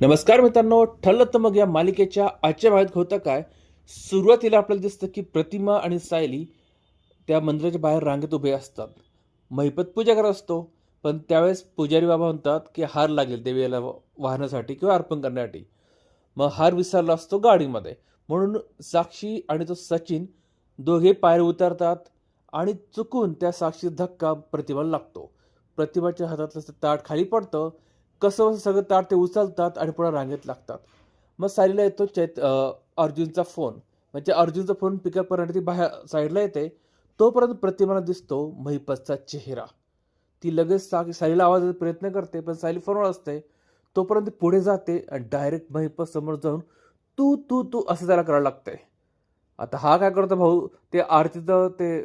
नमस्कार मित्रांनो ठरलं तर मग या मालिकेच्या आजच्या भागात होतं काय? सुरुवातीला आपल्याला दिसतं की प्रतिमा आणि सायली त्या मंदिराच्या बाहेर रांगेत उभे असतात. महिपत पूजा करत असतो पण त्यावेळेस पुजारी बाबा म्हणतात की हार लागेल देवीला वाहण्यासाठी किंवा अर्पण करण्यासाठी. मग हार विसरला असतो गाडीमध्ये. म्हणून साक्षी आणि तो सचिन दोघे पायर उतरतात आणि चुकून त्या साक्षी धक्का प्रतिमाला लागतो. प्रतिमाच्या हातातलं ताट खाली पडतं कसं कसं सगळं ताट ते उचलतात आणि पुन्हा रांगेत लागतात. मग साईडला येतो चैत अर्जुनचा फोन. म्हणजे अर्जुनचा फोन पिकअप करण्यासाठी ती बाहेर साईडला येते. तोपर्यंत प्रतिमाला दिसतो महिपतचा चेहरा. ती लगेच सा सायलीला आवाज प्रयत्न करते पण सायली फोनवर असते. तोपर्यंत पुढे जाते आणि डायरेक्ट महिपत समोर जाऊन तू तू तू असं त्याला करायला लागतंय आता हा काय करतो भाऊ? ते आरतीचं ते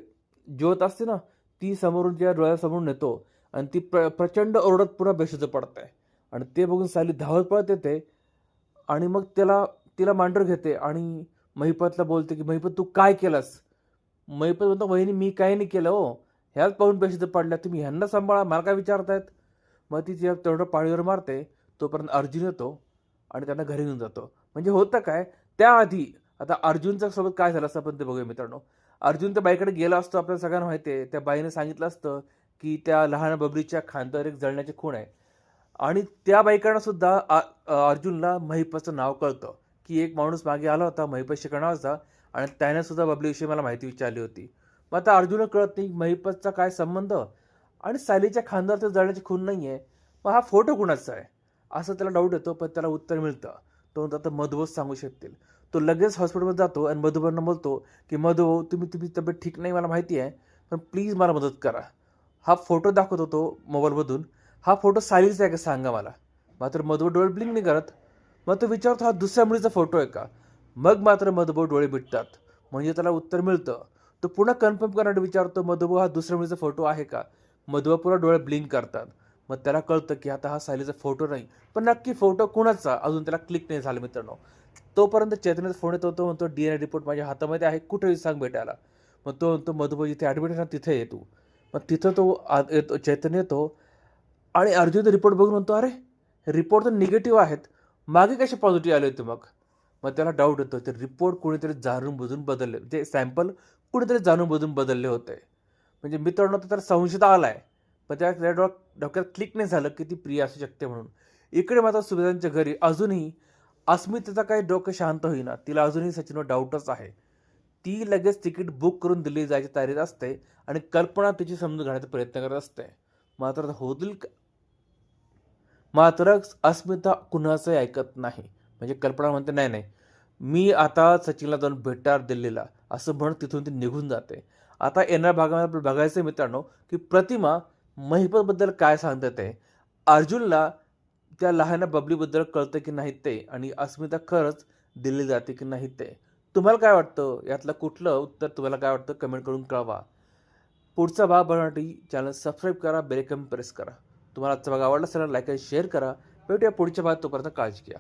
ज्योत असते ना ती समोरून ज्या डोळ्यासमोरून नेतो. आणि ती प्र प्रचंड ओरडत पुन्हा बेशुद्ध पडते. आणि ते बघून सायली धावत पळत येते आणि मग त्याला तिला मांडर घेते आणि महिपतला बोलते की महिपत तू काय केलंस? महिपत म्हणतो वहिनी मी काही नाही केलं हो. ह्याच पाहून बेशुद्ध पडल्या तुम्ही ह्यांना सांभाळा. मला काय विचारतायत? मग ती तिच्या तेवढं पाळीवर मारते. तोपर्यंत अर्जुन येतो आणि त्यांना घरी घेऊन जातो. म्हणजे होतं काय? त्याआधी आता अर्जुनच्या सोबत काय झालं असं आपण ते बघूया मित्रांनो. अर्जुन त्या बाईकडे गेला असतो आपल्याला सगळ्यांना माहिती आहे. त्या बाईने सांगितलं असतं की त्या लहान बबरीच्या खांद्यावर एक जळण्याचे खूण आहे. आणि त्या बाईकडनं सुद्धा अर्जुनला महिपतचं नाव कळतं. की एक माणूस मागे आला होता महिपत होता आणि त्याने सुद्धा बबलीविषयी मला माहिती विचारली होती. मग आता अर्जुनला कळत नाही महिपतचा काय संबंध आणि सायलीच्या खांद्यावर तर जाण्याची खून नाही आहे मग हा फोटो कुणाचा आहे? असं त्याला डाऊट येतो पण त्याला उत्तर मिळतं. तो म्हणतो आता मधुभाऊच सांगू शकतील. तो लगेच हॉस्पिटलमध्ये जातो आणि मधुभाऊंना बोलतो की मधुभाऊ तुम्ही तुम्ही तब्येत ठीक नाही मला माहिती आहे पण प्लीज मला मदत करा. हा फोटो दाखवत होतो मोबाईलमधून हा फोटो सायलीचा आहे का सांगा मला? मात्र मधुभाऊ डोळे ब्लिंक नाही करत. मग तो विचारतो हा दुसऱ्या मुलीचा फोटो आहे का? मग मात्र मधुभाऊ डोळे मिटतात. म्हणजे त्याला उत्तर मिळतं. तो पुन्हा कन्फर्म करण्यासाठी विचारतो मधुभाऊ हा दुसऱ्या मुलीचा फोटो आहे का? मधुबा पुन्हा डोळे ब्लिंक करतात. मग त्याला कळतं की आता हा सायलीचा फोटो नाही. पण नक्की फोटो कुणाचा? अजून त्याला क्लिक नाही झाला मित्रांनो. तोपर्यंत चैतन्याचा फोन येतो. तो म्हणतो डी एन ए रिपोर्ट माझ्या हातामध्ये आहे. कुठेही सांग भेटायला. मग तो म्हणतो मधुभाऊ जिथे ॲडमिट आहे ना तिथे ये तू. मग तिथं तो आ- येतो चैतन्य येतो. आणि अर्जुन रिपोर्ट बघून म्हणतो अरे रिपोर्ट तर निगेटिव्ह आहेत. मागे कसे पॉझिटिव्ह आले होते मग? मग त्याला डाऊट येतो. ते रिपोर्ट कोणीतरी जाणून बुजून बदलले. ते सॅम्पल कुणीतरी जाणून बुजून बदलले होते. म्हणजे मित्रांनो तर त्याला संशयता आला आहे पण त्या त्या डोळ्यात डोक्यात क्लिक नाही झालं की ती प्रिया असू शकते म्हणून. इकडे मात्र सुविधांच्या घरी अजूनही अस्मितेचा काही डोकं शांत होईना. तिला अजूनही सचिनवर डाऊटच आहे. ती लगेच तिकीट बुक करून दिल्ली जायची तयारीत असते आणि कल्पना तिची समजून घेण्याचा प्रयत्न करत असते. मात्र होतील का- मात्र अस्मिता कुणाचंही ऐकत नाही. म्हणजे कल्पना म्हणते नाही नाही मी आता सचिनला जाऊन भेटणार दिल्लीला. असं म्हणत तिथून ती निघून जाते. आता येणाऱ्या भागामध्ये आपल्याला बघायचं आहे मित्रांनो की प्रतिमा महिपतबद्दल काय सांगतात आहे अर्जुनला त्या लहान बबलीबद्दल कळतं की नाही ते आणि अस्मिता खरंच दिल्ली जाते की नाही ते. तुम्हाला काय वाटतं? यातलं कुठलं उत्तर तुम्हाला काय वाटतं? कमेंट करून कळवा. पुढचा भाग बघण्यासाठी चॅनल सबस्क्राईब करा बेलकम प्रेस करा. तुम्हाला आजचा भाग आवडला असेल लाईक आणि शेअर करा. भेटूया पुढच्या भागात. तोपर्यंत काळजी घ्या.